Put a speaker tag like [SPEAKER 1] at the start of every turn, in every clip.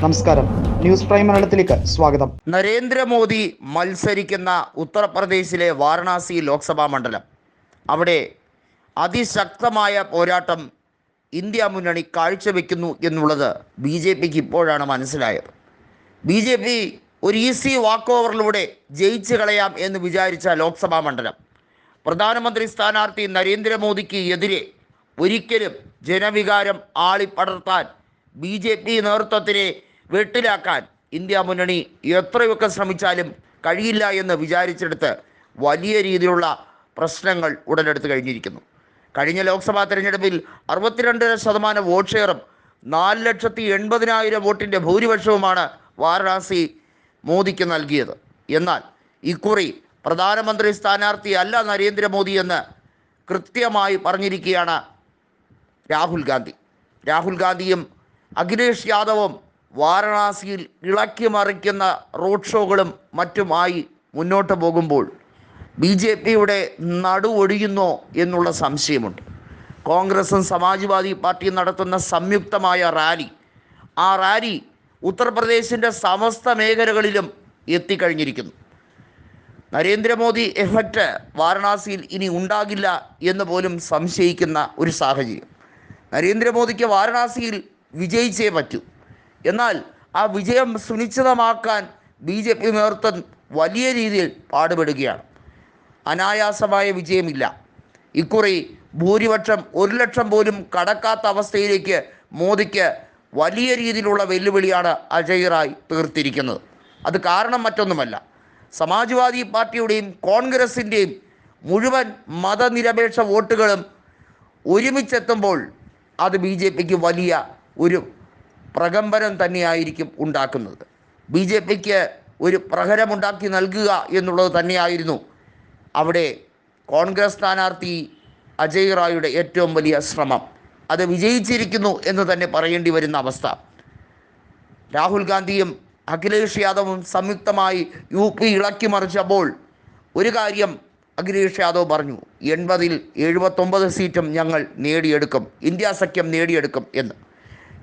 [SPEAKER 1] നമസ്കാരം. News prime മലയാളത്തിലേക്ക് സ്വാഗതം.
[SPEAKER 2] നരേന്ദ്രമോദി മത്സരിക്കുന്ന ഉത്തർപ്രദേശിലെ വാരണാസി ലോക്സഭാ മണ്ഡലം. അവിടെ അതിശക്തമായ പോരാട്ടം ഇന്ത്യ മുന്നണി കാഴ്ചവെക്കുന്നു എന്നുള്ളത് ബി ജെ പിക്ക് ഇപ്പോഴാണ് മനസ്സിലായത്. ബി ജെ പി ഒരു ഈസി വാക്ക് ഓവറിലൂടെ ജയിച്ചു കളയാം എന്ന് വിചാരിച്ച ലോക്സഭാ മണ്ഡലം. പ്രധാനമന്ത്രി സ്ഥാനാർത്ഥി നരേന്ദ്രമോദിക്ക് എതിരെ ഒരിക്കലും ജനവികാരം ആളിപ്പടർത്താൻ ബി ജെ പി നേതൃത്വത്തിനെ വെട്ടിലാക്കാൻ ഇന്ത്യ മുന്നണി എത്രയൊക്കെ ശ്രമിച്ചാലും കഴിയില്ല എന്ന് വിചാരിച്ചെടുത്ത് വലിയ രീതിയിലുള്ള പ്രശ്നങ്ങൾ ഉടലെടുത്ത് കഴിഞ്ഞിരിക്കുന്നു. കഴിഞ്ഞ ലോക്സഭാ തെരഞ്ഞെടുപ്പിൽ അറുപത്തിരണ്ടര ശതമാനം വോട്ട് ഷെയറും നാല് ലക്ഷത്തി എൺപതിനായിരം വോട്ടിന്റെ ഭൂരിപക്ഷവുമാണ് വാരണാസി മോദിക്ക് നൽകിയത്. എന്നാൽ ഇക്കുറി പ്രധാനമന്ത്രി സ്ഥാനാർത്ഥി അല്ല നരേന്ദ്രമോദി എന്ന് കൃത്യമായി പറഞ്ഞിരിക്കുകയാണ് രാഹുൽ ഗാന്ധി. രാഹുൽ ഗാന്ധിയും അഖിലേഷ് യാദവും വാരണാസിയിൽ ഇളക്കി മറിക്കുന്ന റോഡ് ഷോകളും മറ്റുമായി മുന്നോട്ട് പോകുമ്പോൾ ബി ജെ പിയുടെ നടുവൊടിയുന്നോ എന്നുള്ള സംശയമുണ്ട്. കോൺഗ്രസും സമാജ്വാദി പാർട്ടിയും നടത്തുന്ന സംയുക്തമായ റാലി ആ റാലി ഉത്തർപ്രദേശിന്റെ സമസ്ത മേഖലകളിലും എത്തിക്കഴിഞ്ഞിരിക്കുന്നു. നരേന്ദ്രമോദി എഫക്റ്റ് വാരണാസിയിൽ ഇനി ഉണ്ടാകില്ല എന്ന് പോലും സംശയിക്കുന്ന ഒരു സാഹചര്യം. നരേന്ദ്രമോദിക്ക് വാരണാസിയിൽ വിജയിച്ചേ പറ്റൂ. എന്നാൽ ആ വിജയം സുനിശ്ചിതമാക്കാൻ ബി ജെ പി നേതൃത്വം വലിയ രീതിയിൽ പാടുപെടുകയാണ്. അനായാസമായ വിജയമില്ല. ഇക്കുറി ഭൂരിപക്ഷം ഒരു ലക്ഷം പോലും കടക്കാത്ത അവസ്ഥയിലേക്ക് മോദിക്ക് വലിയ രീതിയിലുള്ള വെല്ലുവിളിയാണ് അജയ് റായ് തീർത്തിരിക്കുന്നത്. അത് കാരണം മറ്റൊന്നുമല്ല. സമാജ്വാദി പാർട്ടിയുടെയും കോൺഗ്രസിന്റെയും മുഴുവൻ മതനിരപേക്ഷ വോട്ടുകളും ഒരുമിച്ചെത്തുമ്പോൾ അത് ബി വലിയ ഒരു പ്രകമ്പനം തന്നെയായിരിക്കും ഉണ്ടാക്കുന്നത്. ബി ജെ പിക്ക് ഒരു പ്രഹരമുണ്ടാക്കി നൽകുക എന്നുള്ളത് തന്നെയായിരുന്നു അവിടെ കോൺഗ്രസ് സ്ഥാനാർത്ഥി അജയ് റായുടെ ഏറ്റവും വലിയ ശ്രമം. അത് വിജയിച്ചിരിക്കുന്നു എന്ന് തന്നെ പറയേണ്ടി വരുന്ന അവസ്ഥ. രാഹുൽ ഗാന്ധിയും അഖിലേഷ് യാദവും സംയുക്തമായി യു പി ഇളക്കി മറിച്ചപ്പോൾ ഒരു കാര്യം അഖിലേഷ് യാദവ് പറഞ്ഞു എൺപതിൽ എഴുപത്തൊമ്പത് സീറ്റും ഞങ്ങൾ നേടിയെടുക്കും ഇന്ത്യ സഖ്യം നേടിയെടുക്കും എന്ന്.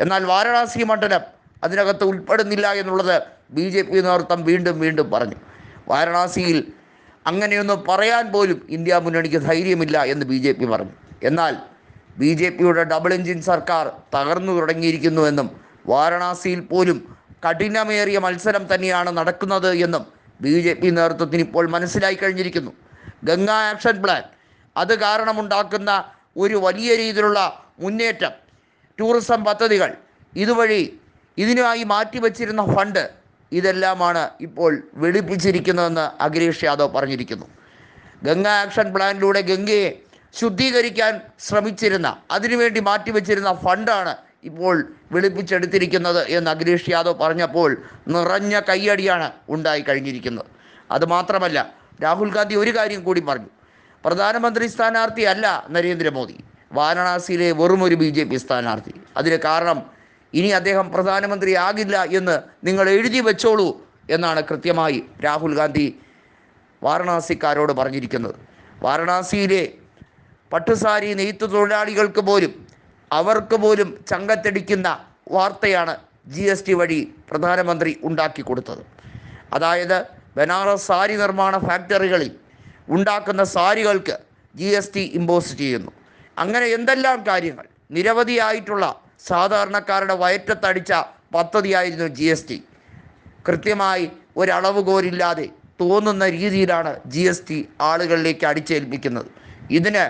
[SPEAKER 2] എന്നാൽ വാരണാസി മണ്ഡലം അതിനകത്ത് ഉൾപ്പെടുന്നില്ല എന്നുള്ളത് ബി ജെ പി നേതൃത്വം വീണ്ടും വീണ്ടും പറഞ്ഞു. വാരണാസിയിൽ അങ്ങനെയൊന്നും പറയാൻ പോലും ഇന്ത്യ മുന്നണിക്ക് ധൈര്യമില്ല എന്ന് ബി ജെ പി പറഞ്ഞു. എന്നാൽ ബി ജെ പിയുടെ ഡബിൾ എഞ്ചിൻ സർക്കാർ തകർന്നു തുടങ്ങിയിരിക്കുന്നുവെന്നും വാരണാസിയിൽ പോലും കഠിനമേറിയ മത്സരം തന്നെയാണ് നടക്കുന്നത് എന്നും ബി ജെ പി നേതൃത്വത്തിന് ഇപ്പോൾ മനസ്സിലായി കഴിഞ്ഞിരിക്കുന്നു. ഗംഗ ആക്ഷൻ പ്ലാൻ അത് കാരണമുണ്ടാക്കുന്ന ഒരു വലിയ രീതിയിലുള്ള മുന്നേറ്റം ടൂറിസം പദ്ധതികൾ. ഇതുവഴി ഇതിനായി മാറ്റിവെച്ചിരുന്ന ഫണ്ട് ഇതെല്ലാമാണ് ഇപ്പോൾ വെളുപ്പിച്ചിരിക്കുന്നതെന്ന് അഖിലേഷ് യാദവ് പറഞ്ഞിരിക്കുന്നു. ഗംഗ ആക്ഷൻ പ്ലാനിലൂടെ ഗംഗയെ ശുദ്ധീകരിക്കാൻ ശ്രമിച്ചിരുന്ന അതിനുവേണ്ടി മാറ്റിവെച്ചിരുന്ന ഫണ്ടാണ് ഇപ്പോൾ വെളുപ്പിച്ചെടുത്തിരിക്കുന്നത് എന്ന് അഖിലേഷ് യാദവ് പറഞ്ഞപ്പോൾ നിറഞ്ഞ കയ്യടിയാണ് ഉണ്ടായി കഴിഞ്ഞിരിക്കുന്നത്. അതുമാത്രമല്ല രാഹുൽ ഗാന്ധി ഒരു കാര്യം കൂടി പറഞ്ഞു. പ്രധാനമന്ത്രി സ്ഥാനാർത്ഥി അല്ല നരേന്ദ്രമോദി. വാരണാസിയിലെ വെറും ഒരു ബി ജെ പി സ്ഥാനാർത്ഥി. അതിന് കാരണം ഇനി അദ്ദേഹം പ്രധാനമന്ത്രിയാകില്ല എന്ന് നിങ്ങൾ എഴുതി വെച്ചോളൂ എന്നാണ് കൃത്യമായി രാഹുൽ ഗാന്ധി വാരണാസിക്കാരോട് പറഞ്ഞിരിക്കുന്നത്. വാരണാസിയിലെ പട്ടുസാരി നെയ്ത്ത് തൊഴിലാളികൾക്ക് പോലും അവർക്ക് പോലും ചങ്കത്തടിക്കുന്ന വാർത്തയാണ് ജി എസ് ടി വഴി പ്രധാനമന്ത്രി ഉണ്ടാക്കി കൊടുത്തത്. അതായത് ബനാറസ് സാരി നിർമ്മാണ ഫാക്ടറികളിൽ ഉണ്ടാക്കുന്ന സാരികൾക്ക് ജി എസ് ടി ഇമ്പോസ് ചെയ്യുന്നു. അങ്ങനെ എന്തെല്ലാം കാര്യങ്ങൾ? നിരവധിയായിട്ടുള്ള സാധാരണക്കാരുടെ വയറ്റത്തടിച്ച പദ്ധതിയായിരുന്നു ജി എസ് ടി കൃത്യമായി ഒരളവുകോലില്ലാതെ തോന്നുന്ന രീതിയിലാണ് ജി എസ് ടി ആളുകളിലേക്ക് അടിച്ചേൽപ്പിക്കുന്നത്. ഇതിന്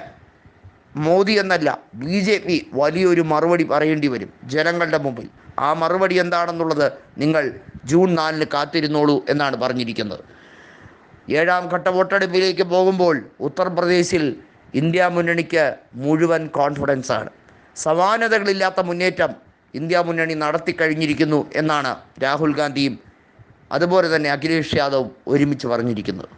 [SPEAKER 2] മോദി എന്നല്ല ബി ജെ പി വലിയൊരു മറുപടി പറയേണ്ടി വരും ജനങ്ങളുടെ മുമ്പിൽ. ആ മറുപടി എന്താണെന്നുള്ളത് നിങ്ങൾ ജൂൺ നാലിന് കാത്തിരുന്നോളൂ എന്നാണ് പറഞ്ഞിരിക്കുന്നത്. ഏഴാം ഘട്ട വോട്ടെടുപ്പിലേക്ക് പോകുമ്പോൾ ഉത്തർപ്രദേശിൽ ഇന്ത്യ മുന്നണിക്ക് മുഴുവൻ കോൺഫിഡൻസ് ആണ്. സമാനതകളില്ലാത്ത മുന്നേറ്റം ഇന്ത്യ മുന്നണി നടത്തി കഴിഞ്ഞിരിക്കുന്നു എന്നാണ് രാഹുൽ ഗാന്ധിയും അതുപോലെ തന്നെ അഖിലേഷ് യാദവും ഒരുമിച്ച് പറഞ്ഞിരിക്കുന്നത്.